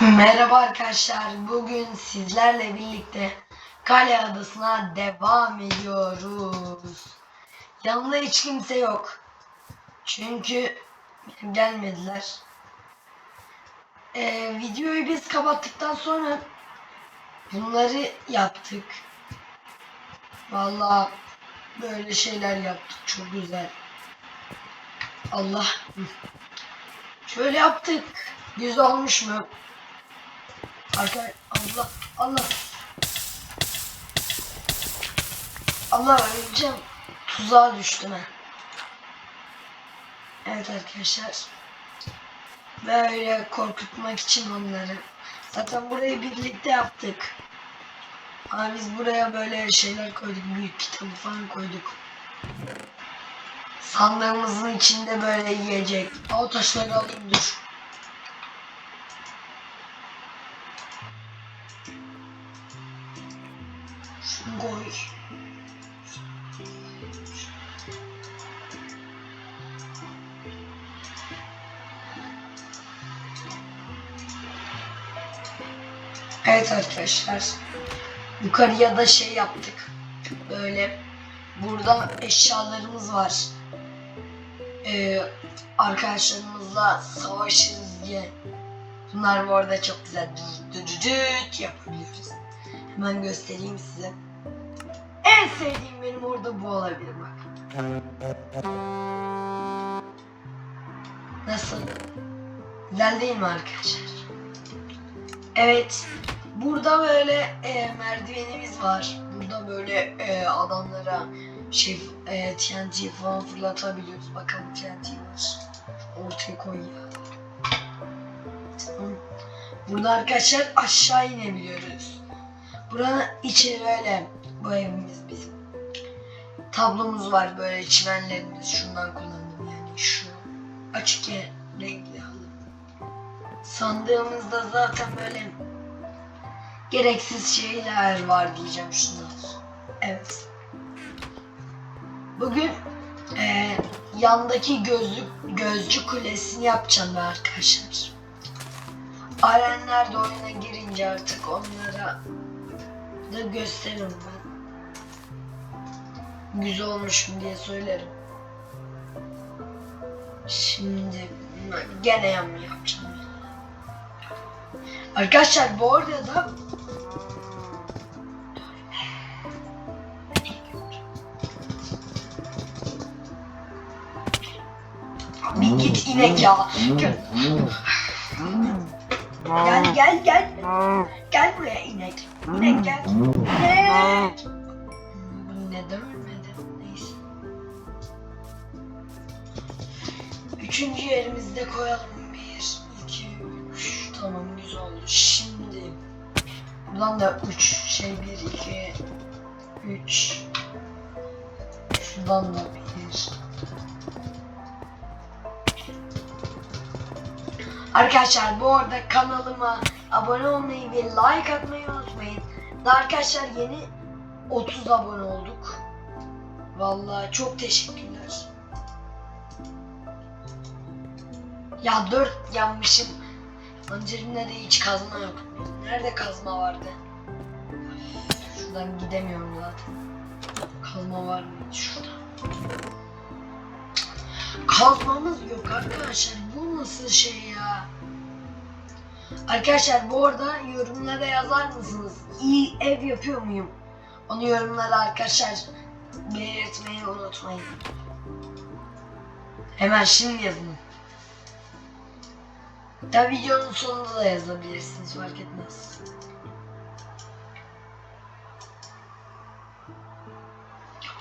Merhaba arkadaşlar. Bugün sizlerle birlikte Kale Adası'na devam ediyoruz. Yanımda hiç kimse yok. Çünkü gelmediler. Ee, videoyu biz kapattıktan sonra bunları yaptık. Vallahi böyle şeyler yaptık. Çok güzel. Allah. Şöyle yaptık. Güzel olmuş mu? Arkadaş Allah Allah Allah öleceğim. Tuzağa düştüm ha. Evet arkadaşlar. Böyle korkutmak için onları. Zaten burayı birlikte yaptık. Ama biz buraya böyle şeyler koyduk. Büyük kitabı falan koyduk. Sandığımızın içinde böyle yiyecek. O taşları alayım dur. Koy. Evet arkadaşlar. Yukarıya da şey yaptık. Böyle burada eşyalarımız var. Ee, arkadaşlarımızla savaşırız diye. Bunlar bu arada çok güzel düt düt düt yapabiliyoruz. Hemen göstereyim size. En sevdiğim benim orada bu olabilir bak. Nasıl? Güzel değil mi arkadaşlar? Evet. Burada böyle e, merdivenimiz var. Burada böyle e, adamlara şey e, TNT falan fırlatabiliyoruz. Bakalım TNT var. Ortaya koy ya. Burada arkadaşlar aşağı inebiliyoruz. Buranın içi böyle bu evimiz bizim. Tablomuz var böyle çimenlerimiz. Şundan kullandım yani şu açık renkli halı. Sandığımızda zaten böyle gereksiz şeyler var diyeceğim şunlar. Evet. Bugün eee, yandaki gözlük gözcü kulesini yapacağım arkadaşlar. Arenler de oyuna girince artık onlara da gösteririm ben. Güzel olmuş mu diye söylerim. Şimdi gene yan mı yapacağım? Arkadaşlar bu arada bir git inek ya. Gel gel gel. Gel, gel buraya inek. İnek gel. İnek. Üçüncü yerimizi de koyalım. Bir, iki, üç. Tamam güzel oldu. Şimdi buradan da üç şey bir, iki, üç. Şuradan da bir. Arkadaşlar bu arada kanalıma abone olmayı ve like atmayı unutmayın. Arkadaşlar yeni 30 abone olduk. Vallahi çok teşekkürler. Ya 4 yanmışım. Öncelimde de hiç kazma yok. Nerede kazma vardı? Şuradan gidemiyorum zaten. Kazma var mı? Şurada. Kazmamız yok arkadaşlar. Bu nasıl şey ya? Arkadaşlar bu arada yorumlara yazar mısınız? İyi ev yapıyor muyum? Onu yorumlara arkadaşlar belirtmeyi unutmayın. Hemen şimdi yazın. Da videonun sonunda da yazabilirsiniz fark etmez.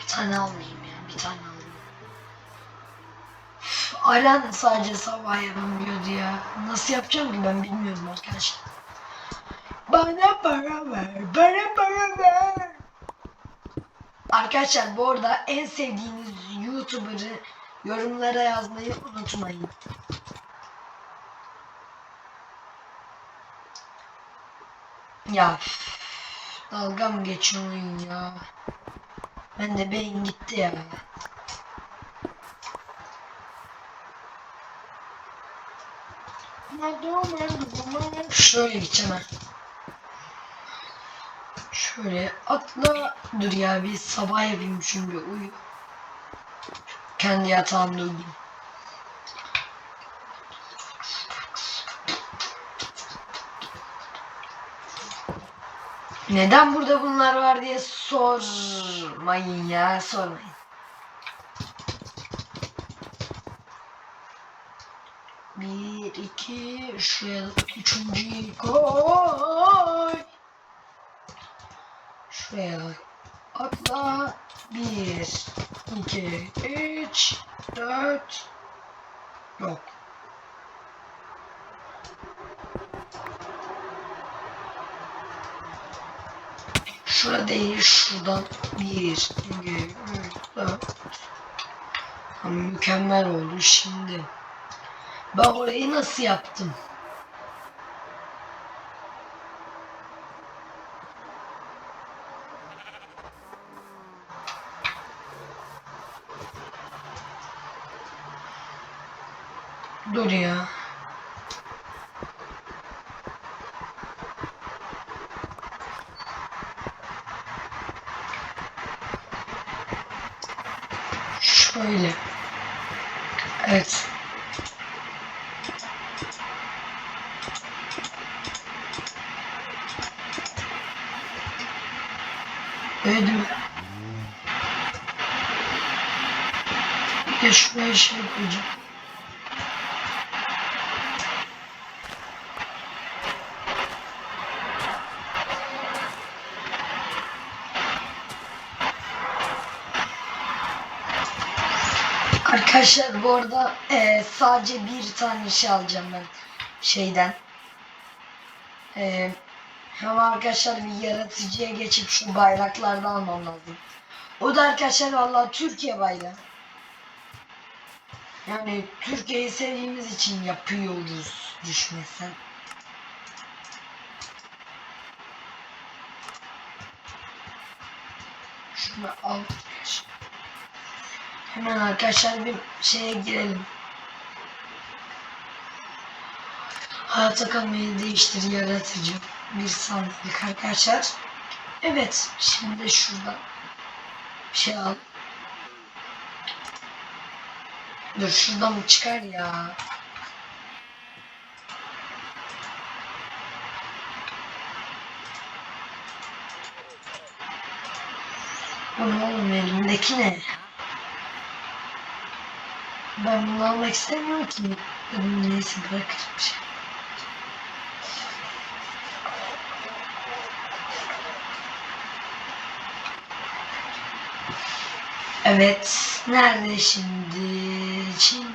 Bir tane almayayım ya bir tane alayım. Aren sadece sabah yapamıyordu ya. Nasıl yapacağım ki ben bilmiyorum arkadaşlar. Bana para ver, bana para ver. Arkadaşlar bu arada en sevdiğiniz YouTuber'ı yorumlara yazmayı unutmayın. Ya dalga mı geçiyor oyun ya? Ben de beyin gitti ya. Şöyle gideceğim ha. Şöyle atla. Dur ya bir sabah yapayım çünkü uyu. Kendi yatağımda uyuyayım. Neden burada bunlar var diye sormayın ya sormayın. Bir, iki, şuraya da üçüncüyü koy. Şuraya atla. Bir, iki, üç, dört. Yok. Şurada değil, şuradan bir, iki, mükemmel oldu şimdi. Ben orayı nasıl yaptım? Dur ya. Şöyle. Evet. Öyle değil mi? Bir de şuraya şey koyacağım. Arkadaşlar bu arada eee, sadece bir tane şey alacağım ben şeyden. Eee ama arkadaşlar bir yaratıcıya geçip şu bayraklardan almam lazım. O da arkadaşlar vallahi Türkiye bayrağı. Yani Türkiye'yi sevdiğimiz için yapıyoruz düşmesen. Şunu al. Hemen arkadaşlar bir şeye girelim. Hayata kalmayı değiştir yaratıcı. Bir saniyelik arkadaşlar. Evet şimdi şuradan bir şey al. Dur şuradan mı çıkar ya? Ne oğlum elimdeki ne? Ben bunu almak istemiyorum ki. Dur, Neyse bırakırım şey. Evet. Nerede şimdi? Şimdi.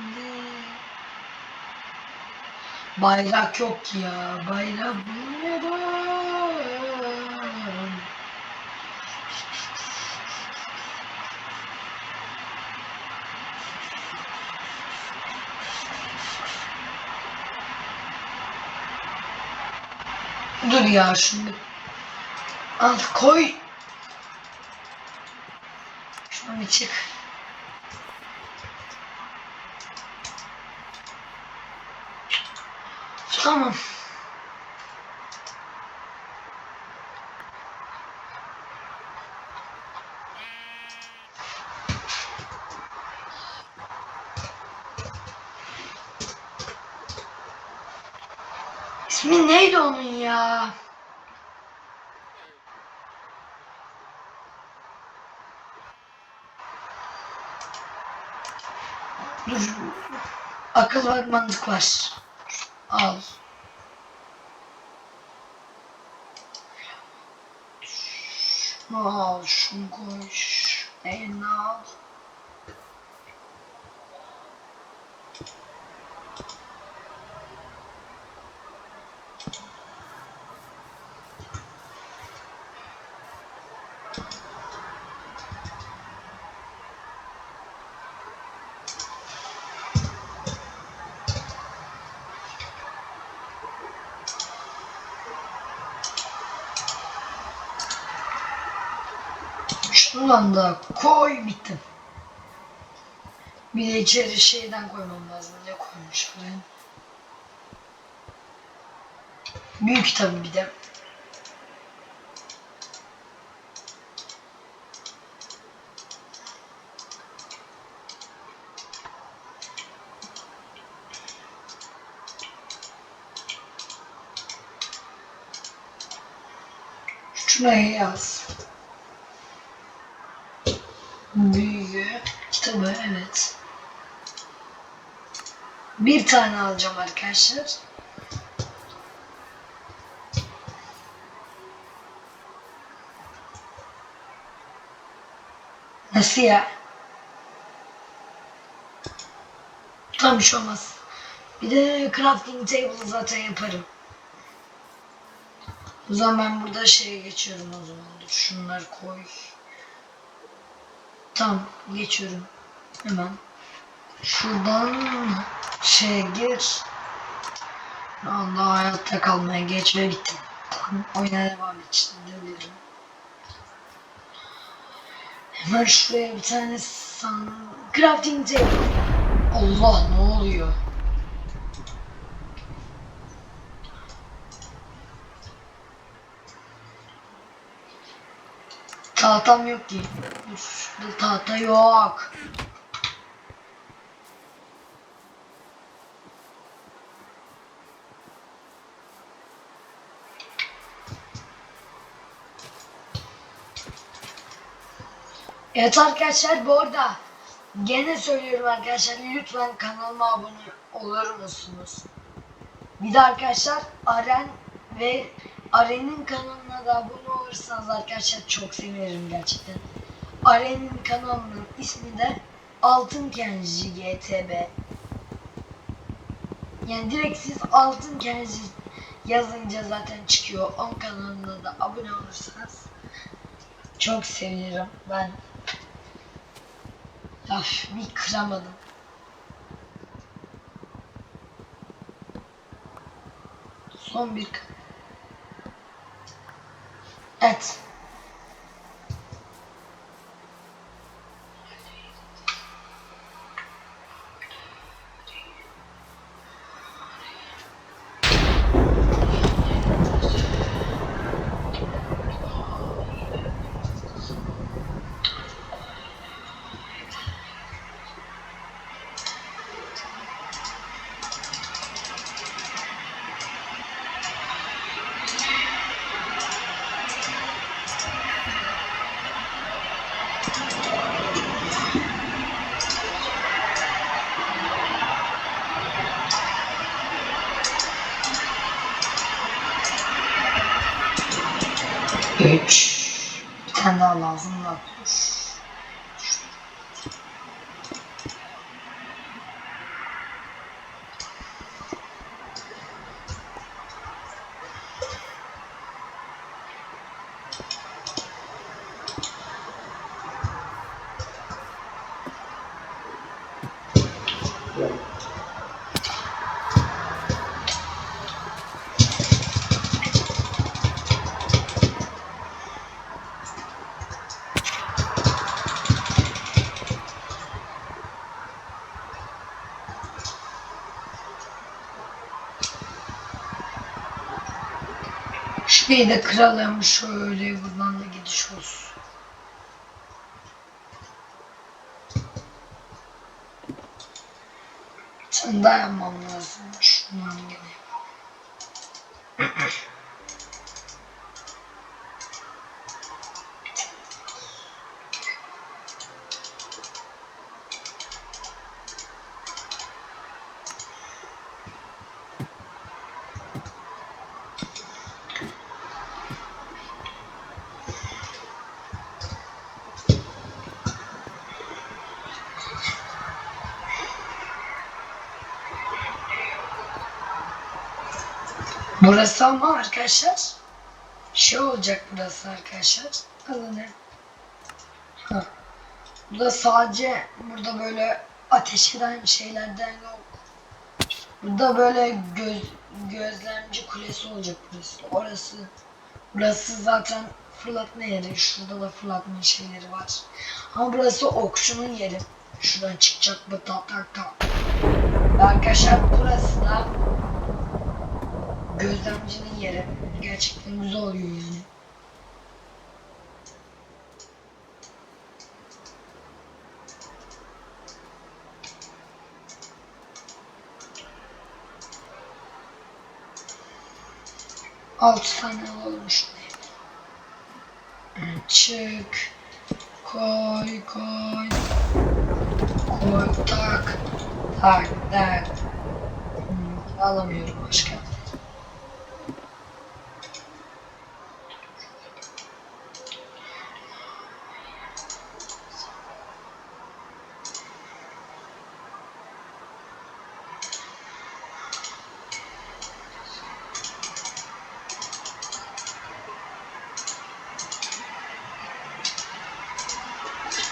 Bayrak yok ya. Bayrak bulmuyorum. Dur ya şimdi. Al koy. Şuna bir çık. Tamam. İsmi neydi onun ya? Dur. Akıl var, mantık var. Al. Şunu al, şunu koy, şu eline al. Şundan da koy bitti. Bir de içeri şeyden koymam lazım. Ne koymuş buraya? Büyük tabii bir de. Şuraya yaz. Büyüğü kitabı evet. Bir tane alacağım arkadaşlar. Nasıl ya? Tam bir şey olmaz. Bir de crafting table zaten yaparım. O zaman ben burada şeye geçiyorum o zaman. Dur şunları koy. Tamam geçiyorum. Hemen. Şuradan şeye gir. Şu hayatta kalmaya geç ve bitti. Tamam, oyuna devam edelim. Hemen şuraya bir tane san... Crafting table. Allah ne oluyor? Tahtam yok ki. Şurada tahta yok. Evet arkadaşlar bu arada gene söylüyorum arkadaşlar lütfen kanalıma abone olur musunuz? Bir de arkadaşlar Aren ve Aren'in kanalına da abone olursanız arkadaşlar çok sevinirim gerçekten. Aren'in kanalının ismi de Altın Kenji GTB. Yani direkt siz Altın Kenji yazınca zaten çıkıyor. Onun kanalına da abone olursanız çok sevinirim ben. Of bir kıramadım. Son bir k- Evet. Şurayı da kıralım. Şöyle buradan da gidiş olsun. Sen daha yapmam lazım. Şundan gene. Burası ama arkadaşlar şey olacak burası arkadaşlar. Ne? Ha. Burada sadece burada böyle ateş eden şeylerden yok. Burada böyle göz, gözlemci kulesi olacak burası. Orası burası zaten fırlatma yeri. Şurada da fırlatma şeyleri var. Ama burası okçunun yeri. Şuradan çıkacak bu tak tak tak. Arkadaşlar burası da gözlemcinin yeri. Gerçekten güzel oluyor yani. Altı tane şuraya. Çık. Koy koy. Koy tak. Tak tak. Hmm, alamıyorum başka.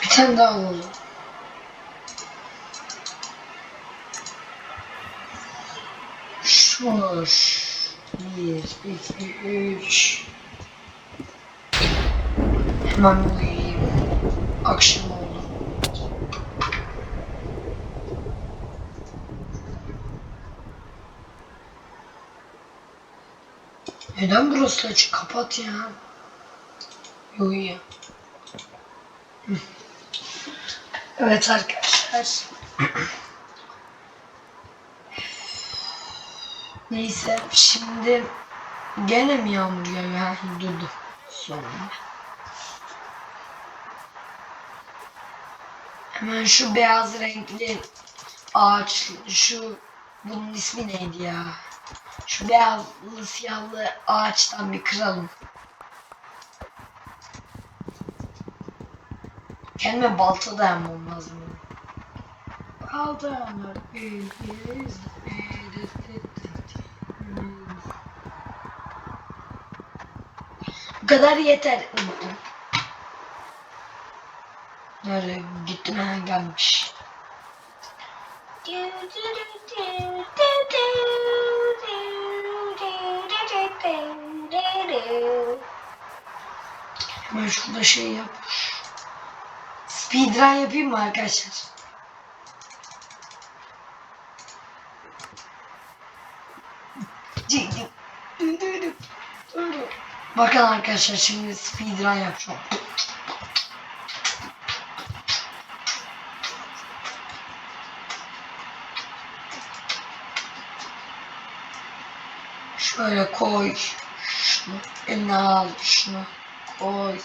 Bir tane daha alalım. Şuş. Bir, iki, üç. Hemen uyuyayım. Akşam oldu. Neden burası açık? Kapat ya. Uyuyor. Evet arkadaşlar. Neyse şimdi gene mi yağmur yağıyor? Ha, durdu. Sonra. Hemen şu beyaz renkli ağaç, şu bunun ismi neydi ya? Şu beyazlı siyahlı ağaçtan bir kıralım. Kendime balta dayanmam lazım. Biz Bu kadar yeter. Nereye gittim ha gelmiş. Hemen şurada şey yap. Speedrun yapayım mı arkadaşlar? Bakın arkadaşlar şimdi speedrun yapacağım. Şöyle koy. Şunu eline al. Şunu koy.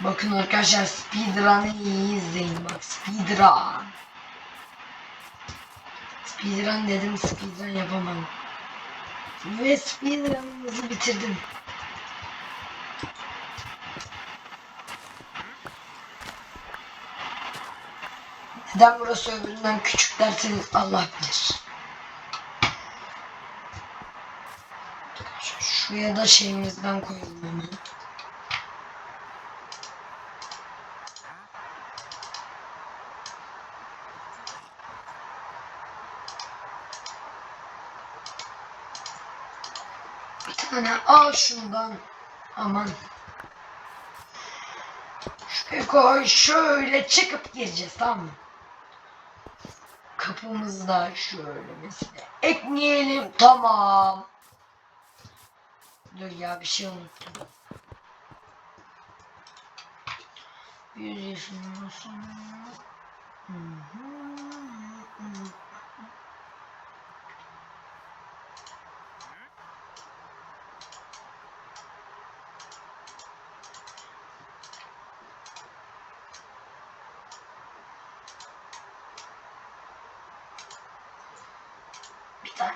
Bakın arkadaşlar speedrun'ı izleyin bak speedrun. Speedrun dedim speedrun yapamam. Ve speedrun'ımızı bitirdim. Neden burası öbüründen küçük derseniz Allah bilir. Şuraya da şeyimizden koyalım hemen. Bir tane al şundan. Aman. Şuraya koy. Şöyle çıkıp gireceğiz tamam mı? Kapımızı da şöyle mesela ekleyelim. Tamam. Dur ya bir şey unuttum. Bir yaşından sonra. Hı, hı hı. Bir tane.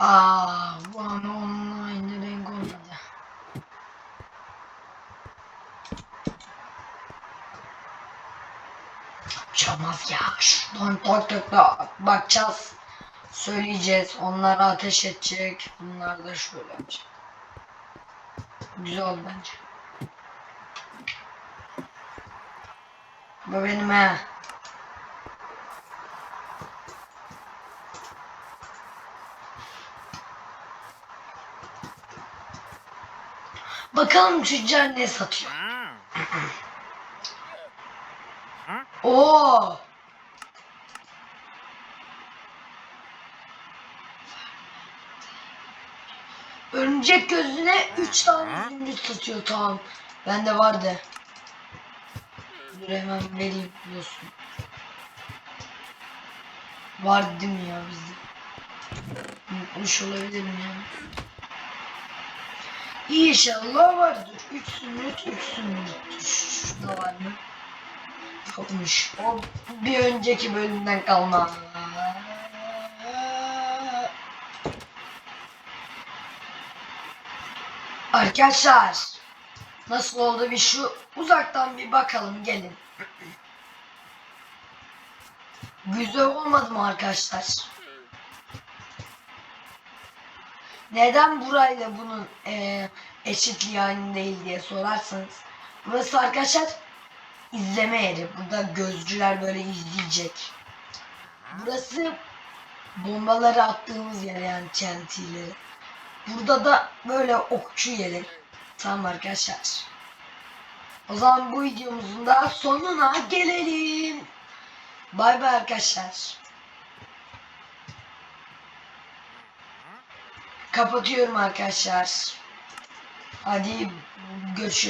Aa, bu an online renk olmadı. Çalmaz ya. Şuradan tak tak tak bakacağız. Söyleyeceğiz. Onlar ateş edecek. Bunlar da şöyle yapacak. Güzel bence. Bu benim he. Bakalım tüccar ne satıyor. Oo. Örümcek gözüne 3 tane zümrüt satıyor tamam. Bende vardı. Dur hemen vereyim biliyorsun. Var değil mi ya bizde? Unutmuş olabilirim ya. İnşallah vardır. 3 zümrüt 3 zümrüt. Şurada var mı? Yokmuş. O bir önceki bölümden kalma. Arkadaşlar nasıl oldu bir şu uzaktan bir bakalım gelin. Güzel olmadı mı arkadaşlar? Neden burayla bunun eee eşitliği aynı değil diye sorarsanız. Burası arkadaşlar izleme yeri. Burada gözcüler böyle izleyecek. Burası bombaları attığımız yer yani TNT'leri. Burada da böyle okçu yeri. Tamam arkadaşlar. O zaman bu videomuzun da sonuna gelelim. Bay bay arkadaşlar. Kapatıyorum arkadaşlar. Hadi görüşürüz.